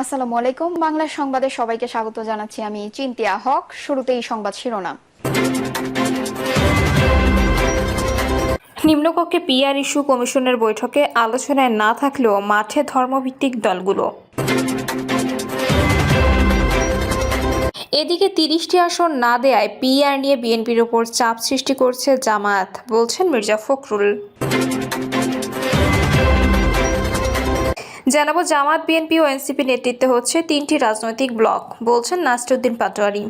আসসালামু আলাইকুম। বাংলা সংবাদে সবাইকে স্বাগত জানাচ্ছি আমি চিন্তিয়া হক। শুরুতেই সংবাদ শিরোনাম। নিম্নকক্ষে পিআর ইস্যু কমিশনের বৈঠকে আলোচনায় না থাকলেও মাঠে ধর্মভিত্তিক দলগুলো। এদিকে তিরিশটি আসন না দেয়ায় পিআর নিয়ে বিএনপির ওপর চাপ সৃষ্টি করছে জামায়াত, বলছেন মির্জা ফখরুল। জানাব জামাত, বিএনপি ও এনসিপি নেতৃত্বে হচ্ছে তিনটি রাজনৈতিক ব্লক, বলছেন নাসরুদ্দিন পাটোয়ারি।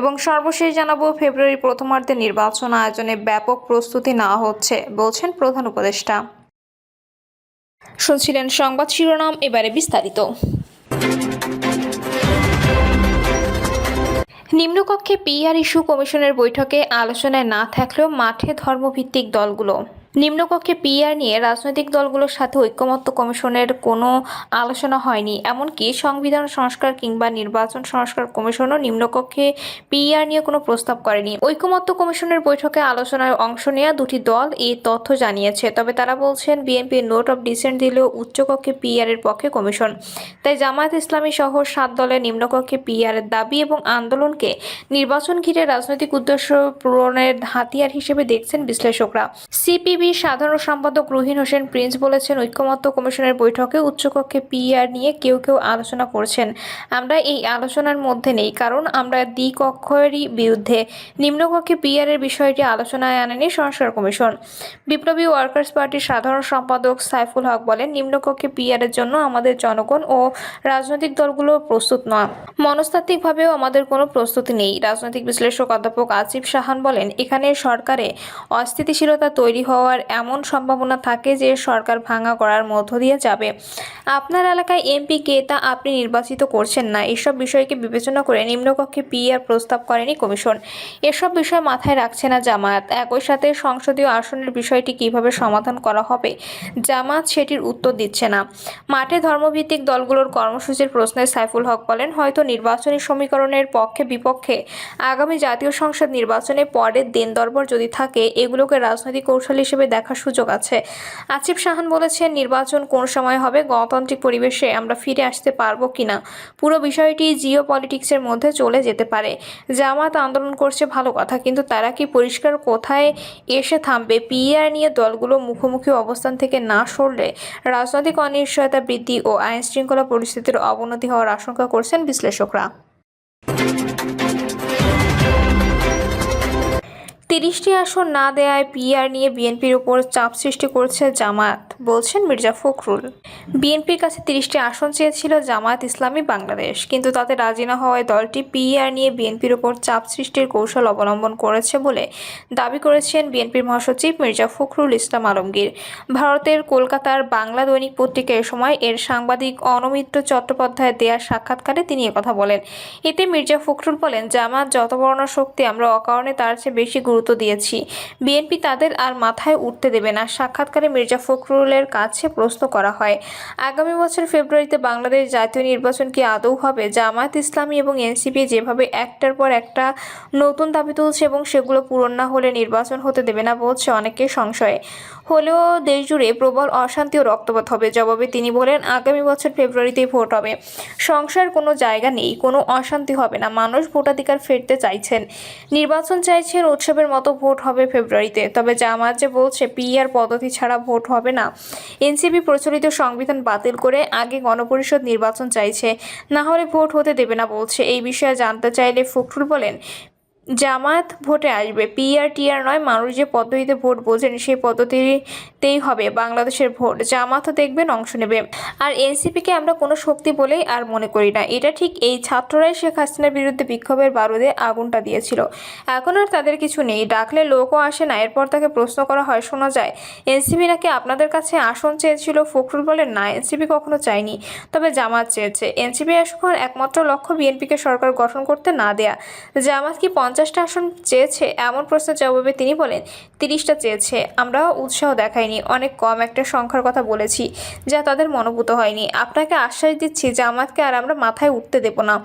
এবং সর্বশেষ জানাব ফেব্রুয়ারি প্রথমার্ধে নির্বাচন আয়োজনে ব্যাপক প্রস্তুতি নেওয়া হচ্ছে, বলছেন প্রধান উপদেষ্টা। শুনছিলেন সংবাদ শিরোনাম, এবারে বিস্তারিত। নিম্নকক্ষে পিআর ইস্যু কমিশনের বৈঠকে আলোচনায় না থাকলেও মাঠে ধর্মভিত্তিক দলগুলো নিম্নকক্ষে পিআর নিয়ে রাজনৈতিক দলগুলোর সাথে ঐক্যমত্য কমিশনের কোনো আলোচনা হয়নি। এমনকি সংবিধান সংস্কার কিংবা নির্বাচন সংস্কার কমিশনও নিম্নকক্ষে পিআর নিয়ে কোনো প্রস্তাব করেনি। ঐক্যমত্য কমিশনের বৈঠকে আলোচনায় অংশ নেওয়া দুটি দল এই তথ্য জানিয়েছে। তবে তারা বলছেন বিএনপি নোট অফ ডিসেন্ট দিলেও উচ্চকক্ষে পিআর এর পক্ষে কমিশন। তাই জামায়াত ইসলামী সহ সাত দলের নিম্নকক্ষে পিআর এর দাবি এবং আন্দোলনকে নির্বাচন ঘিরে রাজনৈতিক উদ্দেশ্য পূরণের হাতিয়ার হিসেবে দেখছেন বিশ্লেষকরা। সিপিবি সাধারণ সম্পাদক রুহিন হোসেন প্রিন্স বলেছেন, ঐক্যমত্য কমিশনের বৈঠকে উচ্চকক্ষে পিআর নিয়ে কেউ কেউ আলোচনা করছেন। আমরা এই আলোচনার মধ্যে নেই, কারণ আমরা দ্বিকক্ষেরই বিরুদ্ধে। নিম্নকক্ষে পিআর এর বিষয়টি আলোচনায় আনেনি সংস্কার কমিশন। বিপ্লবী ওয়ার্কার্স পার্টির সাধারণ সম্পাদক সাইফুল হক বলেন, নিম্নকক্ষে পিআর এর জন্য আমাদের জনগণ ও রাজনৈতিক দলগুলো প্রস্তুত নয়। মনস্তাত্ত্বিকভাবেও আমাদের কোনো প্রস্তুতি নেই। রাজনৈতিক বিশ্লেষক অধ্যাপক আসিফ সাহান বলেন, এখানে সরকারে অস্থিতিশীলতা তৈরি হওয়ার এমন সম্ভাবনা থাকে যে সরকার ভাঙা করার মধ্য দিয়ে যাবে। আপনার এলাকায় এমপি কে তা আপনি নির্বাচিত করছেন না। এসব বিষয়কে বিবেচনা করে নিম্নকক্ষে পিআর প্রস্তাব করেনি কমিশন। এসব বিষয় মাথায় রাখছে না জামায়াত। একই সাথে সংসদীয় আসনের বিষয়টি কীভাবে সমাধান করা হবে, জামায়াত সেটির উত্তর দিচ্ছে না। মাঠে ধর্মভিত্তিক দলগুলোর কর্মসূচির প্রশ্নে সাইফুল হক বলেন, হয়তো নির্বাচনী সমীকরণের পক্ষে বিপক্ষে আগামী জাতীয় সংসদ নির্বাচনে পরের দিন দরবার যদি থাকে, এগুলোকে রাজনৈতিক কৌশল হিসেবে দেখার সুযোগ আছে। আসিফ সাহান বলেছেন, নির্বাচন কোন সময় হবে, গণতান্ত্রিক পরিবেশে আমরা ফিরে আসতে পারব কিনা? পুরো বিষয়টি জিও পলিটিক্সের মধ্যে চলে যেতে পারে। জামাত আন্দোলন করছে ভালো কথা, কিন্তু তারা কি পরিষ্কার কোথায় এসে থামবে? পিআর নিয়ে দলগুলো মুখোমুখি অবস্থান থেকে না সরলে রাজনৈতিক অনিশ্চয়তা বৃদ্ধি ও আইন শৃঙ্খলা পরিস্থিতির অবনতি হওয়ার আশঙ্কা করছেন বিশ্লেষকরা। তিরিশটি আসন না দেয়ায় পিআর নিয়ে বিএনপির ওপর চাপ সৃষ্টি করছে জামায়াত। বলছেন মির্জা ফখরুল। বিএনপির কাছে তিরিশটি আসন চেয়েছিল জামায়াত ইসলামী বাংলাদেশ, কিন্তু তাতে রাজি না হওয়ায় দলটি পিআর নিয়ে বিএনপির উপর চাপ সৃষ্টির কৌশল অবলম্বন করেছে বলে দাবি করেছেন বিএনপির মহাসচিব মির্জা ফখরুল ইসলাম আলমগীর। ভারতের কলকাতার বাংলা দৈনিক পত্রিকায় সময় এর সাংবাদিক অনমিত্র চট্টোপাধ্যায় দেয়া সাক্ষাৎকারে তিনি কথা বলেন। এতে মির্জা ফখরুল বলেন, জামাত যত না শক্তি, আমরা অকারণে তার চেয়ে বেশি গুরুত্ব দিয়েছি। বিএনপি তাদের আর মাথায় উঠতে দেবে না। সাক্ষাৎকারে মির্জা ফখরুলের কাছে প্রশ্ন করা হয়। আগামী বছর ফেব্রুয়ারিতে বাংলাদেশ জাতীয় নির্বাচন কি আদৌ হবে? জামায়াত ইসলামী এবং এনসিপি যেভাবে একটার পর একটা নতুন দাবি তুলছে এবং সেগুলো পূরণ না হলে নির্বাচন হতে দেবে না বলছে অনেকে সংশয়ে। হলেও দেশজুড়ে প্রবল অশান্তি ও রক্তপাত হবে, জবাবে তিনি বলেন, আগামী বছর ফেব্রুয়ারিতেই ভোট হবে। সংশয়ের কোনো জায়গা নেই, কোনো অশান্তি হবে না, মানুষ ভোটাধিকার ফিরতে চাইছেন। নির্বাচন চাইছেন, উৎসবের মতো ভোট হবে ফেব্রুয়ারিতে, তবে জামায়াত যে বলছে পিআর পদ্ধতি ছাড়া ভোট হবে না। এনসিপি প্রচলিত সংবিধান বাতিল করে আগে গণপরিষদ নির্বাচন চাইছে। না হলে ভোট হতে দেবে না বলছে। এই বিষয়ে জানতে চাইলে ফখরুল বলেন জামায়াত ভোটে আসবে। পিআর টিআর নয়, মানুষ যে পদ্ধতিতে ভোট বোঝেন সেই পদ্ধতিতেই হবে বাংলাদেশের ভোট। জামাতও দেখবেন অংশ নেবে। আর এনসিপিকে আমরা কোনো শক্তি বলেই আর মনে করি না। এটা ঠিক এই ছাত্ররাই শেখ হাসিনার বিরুদ্ধে বিক্ষোভের বারুদে আগুনটা দিয়েছিল। এখন আর তাদের কিছু নেই। ডাকলে লোকও আসে না। এরপর তাকে প্রশ্ন করা হয়, শোনা যায়, এনসিপি নাকি আপনাদের কাছে আসন চেয়েছিল? ফখরুল বলেন, না, এনসিপি কখনো চায়নি। তবে জামাত চেয়েছে। এনসিপি এখন একমাত্র লক্ষ্য বিএনপিকে সরকার গঠন করতে না দেয়া। জামাত কি পঞ্চাশ পঞ্চাশটা আসন চেয়েছে, এমন প্রশ্নের জবাবে তিনি বলেন, তিরিশটা চেয়েছে। আমরা উৎসাহ দেখাইনি, অনেক কম একটা সংখ্যার কথা বলেছি, যা তাদের মনোভূত হয়নি। আপনাকে আশ্বাস দিচ্ছি, জামাতকে আর আমরা মাথায় উঠতে দেব না।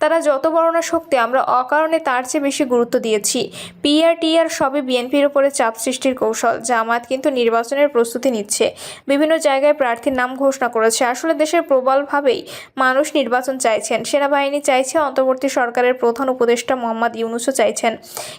তারা যত বড় না শক্তি, আমরা অকারণে তার চেয়ে বেশি গুরুত্ব দিয়েছি। পিআর টিআর সবই বিএনপির উপরে চাপ সৃষ্টির কৌশল। জামাত কিন্তু নির্বাচনের প্রস্তুতি নিচ্ছে। বিভিন্ন জায়গায় প্রার্থীর নাম ঘোষণা করেছে। আসলে দেশের প্রবলভাবেই মানুষ নির্বাচন চাইছেন। সেনাবাহিনী চাইছে অন্তর্বর্তী সরকারের প্রধান উপদেষ্টা মোহাম্মদ ইউনুসও চাইছেন।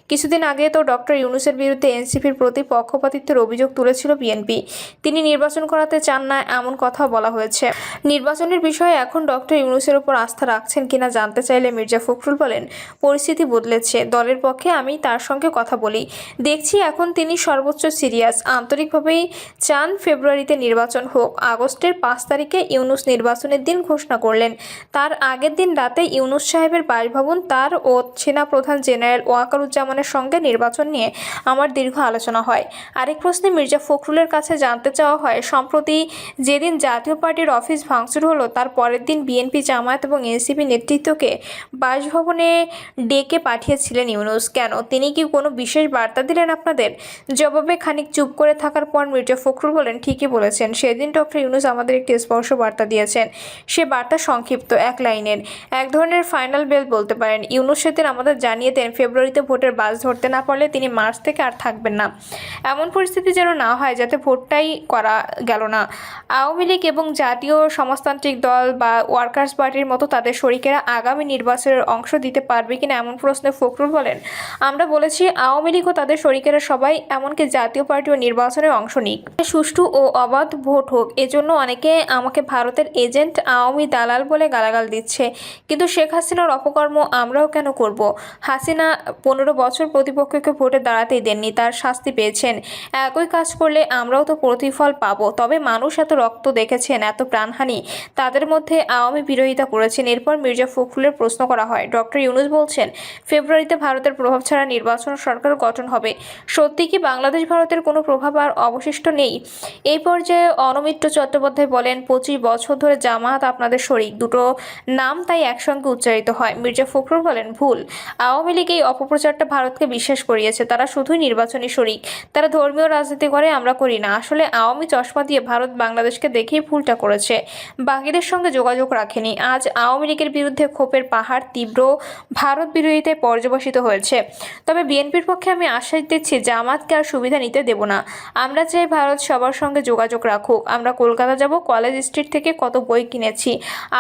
কিছুদিন আগে তো ডক্টর ইউনুসের বিরুদ্ধে এনসিপির প্রতি পক্ষপাতিত্বের অভিযোগ তুলেছিল বিএনপি। তিনি নির্বাচন করাতে চান না এমন কথা বলা হয়েছে। নির্বাচনের বিষয়ে এখন ডক্টর ইউনুসের উপর আস্থা রাখছেন কিনা জানতে চাইলে মির্জা ফখরুল বলেন, পরিস্থিতি বদলেছে। দলের পক্ষে আমি তার সঙ্গে কথা বলি। দেখছি এখন তিনি সর্বোচ্চ সিরিয়াস। আন্তরিকভাবেই চান ফেব্রুয়ারিতে নির্বাচন হোক। আগস্টের পাঁচ তারিখে ইউনুস নির্বাচনের দিন ঘোষণা করলেন। তার আগের দিন রাতে ইউনুস সাহেবের বাসভবন তার ও সেনাপ্রধান জেনারেল ওয়াকারুজ্জামানের সঙ্গে নির্বাচন নিয়ে আমার দীর্ঘ আলোচনা হয়। আরেক প্রশ্নে মির্জা ফখরুলের কাছে জানতে চাওয়া হয়, সম্প্রতি যেদিন জাতীয় পার্টির অফিস ভাঙচুর হলো, তার পরের দিন বিএনপি জামায়াত এবং এনসিপি নেতৃত্বকে বাসভবনে ডেকে পাঠিয়েছিলেন ইউনুস। কেন? তিনি কি কোনো বিশেষ বার্তা দিলেন আপনাদের? জবাবে খানিক চুপ করে থাকার পর মির্জা ফখরুল বলেন, ঠিকই বলেছেন। সেদিন ডক্টর ইউনুস আমাদের একটি স্পর্শ বার্তা দিয়েছেন। সে বার্তা সংক্ষিপ্ত, এক লাইনের। এক ধরনের ফাইনাল বেল বলতে পারেন। ইউনুস সেদিন আমাদের জানিয়ে দেন ফেব্রুয়ারিতে ভোটের বাস ধরতে না পারলে তিনি মার্চ থেকে আর থাকবেন না। এমন পরিস্থিতি যেন না হয়, যাতে ভোটটাই করা গেল না। আওয়ামী লীগ এবং জাতীয় সমাজতান্ত্রিক দল বা ওয়ার্কার্স পার্টির মতো তাদের শরিকেরা আগামী নির্বাচনের অংশ দিতে পারবে কিনা এমন প্রশ্নে ফখরুল বলেন, আমরা বলেছি আওয়ামী লীগ ও তাদের শরিকেরা সবাই এমনকি জাতীয় পার্টিও নির্বাচনে অংশ নিক। সুষ্ঠু ও অবাধ ভোট হোক, এজন্য অনেকে আমাকে ভারতের এজেন্ট আওয়ামী দালাল বলে গালাগাল দিচ্ছে। কিন্তু শেখ হাসিনার অপকর্ম আমরাও কেন করব? হাসিনা পনেরো বছর প্রতিপক্ষকে ভোটে দাঁড়াতেই দেননি, তার শাস্তি পেয়েছেন। একই কাজ করলে আমরাও তো প্রতিফল পাবো। তবে মানুষ এত রক্ত দেখেছেন, এত প্রাণহানি, তাদের মধ্যে আওয়ামী বিরোধিতা করেছেন। এরপর মির্জা ফখরুলের প্রশ্ন করা হয়, ডক্টর ইউনুস বলছেন, ফেব্রুয়ারিতে ভারতের প্রভাব ছাড়া নির্বাচন সরকার গঠন হবে। সত্যি কি বাংলাদেশ ভারতের কোনো প্রভাব আর অবশিষ্ট নেই? এই পর্যায়ে অনমিত্র চট্টোপাধ্যায় বলেন, পঁচিশ বছর ধরে জামাত আপনাদের শরিক, দুটো নাম তাই একসঙ্গে উচ্চারিত হয়। মির্জা ফখরুল বলেন, ভুল। আওয়ামী লীগ এই অপপ্রচারটা ভারতকে বিশ্বাস করিয়েছে। তারা শুধুই নির্বাচনী শরিক। তারা ধর্মীয় রাজনীতি করে, আমরা করি না। আসলে আওয়ামী চশমা দিয়ে ভারত বাংলাদেশকে দেখেই ভুলটা করেছে। বাকিদের সঙ্গে যোগাযোগ রাখেনি। আজ আওয়ামী লীগের বিরুদ্ধে ক্ষোভের পাহাড় তীব্র ভারত বিরোধিতায় পর্যবসিত হয়েছে। তবে বিএনপির পক্ষে আমি আশ্বাস দিচ্ছি, জামাতকে আর সুবিধা নিতে দেব না। আমরা চাই ভারত সবার সঙ্গে যোগাযোগ রাখুক। আমরা কলকাতা যাব, কলেজ স্ট্রিট থেকে কত বই কিনেছি।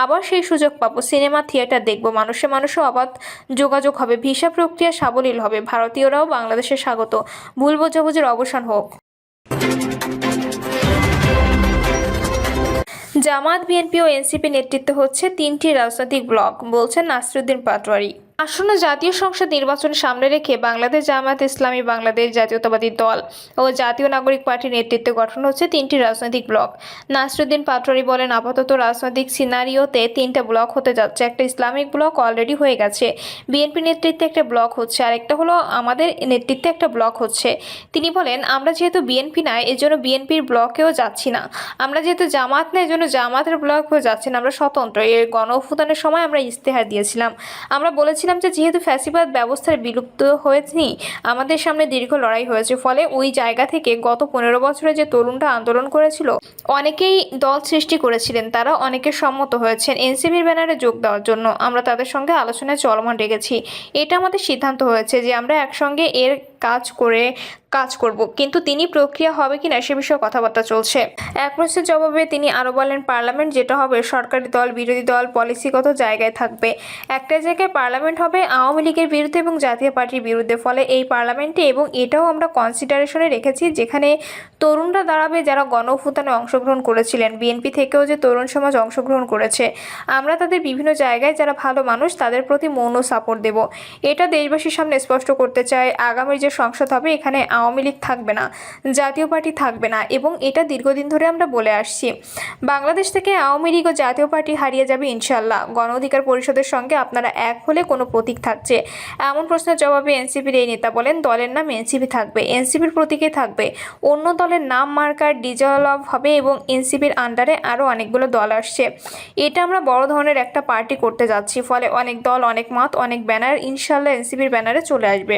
আবার সেই সুযোগ পাবো, সিনেমা, থিয়েটার দেখব। মানুষে মানুষে অবাধ যোগাযোগ হবে। ভিসা প্রক্রিয়া সাবলীল হবে। ভারতীয়রাও বাংলাদেশে স্বাগত। ভুল বোঝাবুঝির অবসান হোক। জামাত বিএনপি ও এনসিপি নেতৃত্ব হচ্ছে তিনটি রাজনৈতিক ব্লক, বলছেন নাসরুদ্দিন পাটোয়ারি। আসন্ন জাতীয় সংসদ নির্বাচন সামনে রেখে বাংলাদেশ জামাত ইসলামী বাংলাদেশ জাতীয়তাবাদী দল ও জাতীয় নাগরিক পার্টির নেতৃত্বে গঠন হচ্ছে তিনটি রাজনৈতিক ব্লক। নাসরুদ্দিন পাটোয়ারি বলেন, আপাতত রাজনৈতিক সিনারিওতে তিনটা ব্লক হতে যাচ্ছে। একটা ইসলামিক ব্লক অলরেডি হয়ে গেছে। বিএনপি নেতৃত্বে একটা ব্লক হচ্ছে আর একটা হলো আমাদের নেতৃত্বে একটা ব্লক হচ্ছে। তিনি বলেন, আমরা যেহেতু বিএনপি নাই এজন্য বিএনপির ব্লকেও যাচ্ছি না। আমরা যেহেতু জামাত না, এজন্য জামাতের ব্লকেও যাচ্ছি না। আমরা স্বতন্ত্র। এর গণ সময় আমরা ইস্তেহার দিয়েছিলাম। আমরা বলেছিলাম যে যেহেতু ফ্যাসিবাদ ব্যবস্থার বিলুপ্ত হয়েছি, আমাদের সামনে দীর্ঘ লড়াই হয়েছে। ফলে ওই জায়গা থেকে গত পনেরো বছরে যে তরুণরা আন্দোলন করেছিল, অনেকেই দল সৃষ্টি করেছিলেন। তারা অনেকে সম্মত হয়েছেন এনসিবির ব্যানারে যোগ দেওয়ার জন্য। আমরা তাদের সঙ্গে আলোচনায় চলমান রেখেছি। এটা আমাদের সিদ্ধান্ত হয়েছে যে আমরা একসঙ্গে এর কাজ করে কাজ করব। কিন্তু তিনি প্রক্রিয়া হবে কিনা সে বিষয়ে কথাবার্তা চলছে। এক প্রশ্নের জবাবে তিনি আরও বলেন, পার্লামেন্ট যেটা হবে সরকারি দল, বিরোধী দল, পলিসিগত জায়গায় থাকবে। একটা জায়গায় পার্লামেন্ট হবে আওয়ামী লীগের বিরুদ্ধে এবং জাতীয় পার্টির বিরুদ্ধে। ফলে এই পার্লামেন্টে এবং এটাও আমরা কনসিডারেশনে রেখেছি, যেখানে তরুণরা দাঁড়াবে যারা গণ অংশগ্রহণ করেছিলেন। বিএনপি থেকেও যে তরুণ সমাজ অংশগ্রহণ করেছে। আমরা তাদের বিভিন্ন জায়গায় যারা ভালো মানুষ, তাদের প্রতি মৌন সাপোর্ট দেব। এটা দেশবাসীর সামনে স্পষ্ট করতে চাই। আগামীর যে সংসদ হবে, এখানে আওয়ামী লীগ থাকবে না, জাতীয় পার্টি থাকবে না এবং এটা দীর্ঘদিন ধরে আমরা বলে আসছি। বাংলাদেশ থেকে আওয়ামী লীগ ও জাতীয় পার্টি হারিয়ে যাবে ইনশাল্লাহ গণ অধিকার পরিষদের সঙ্গে আপনারা এক হলে কোনো প্রতীক থাকছে। এমন প্রশ্নের জবাবে এনসিপির এই নেতা বলেন, দলের নাম এনসিপি থাকবে, এনসিপির প্রতীকে থাকবে। অন্য দলের নাম মার্কার ডিজলভ হবে এবং এনসিপির আন্ডারে আরও অনেকগুলো দল আসছে। এটা আমরা বড় ধরনের একটা পার্টি করতে যাচ্ছি, ফলে অনেক দল, অনেক মত, অনেক ব্যানার ইনশাল্লাহ এনসিপির ব্যানারে চলে আসবে।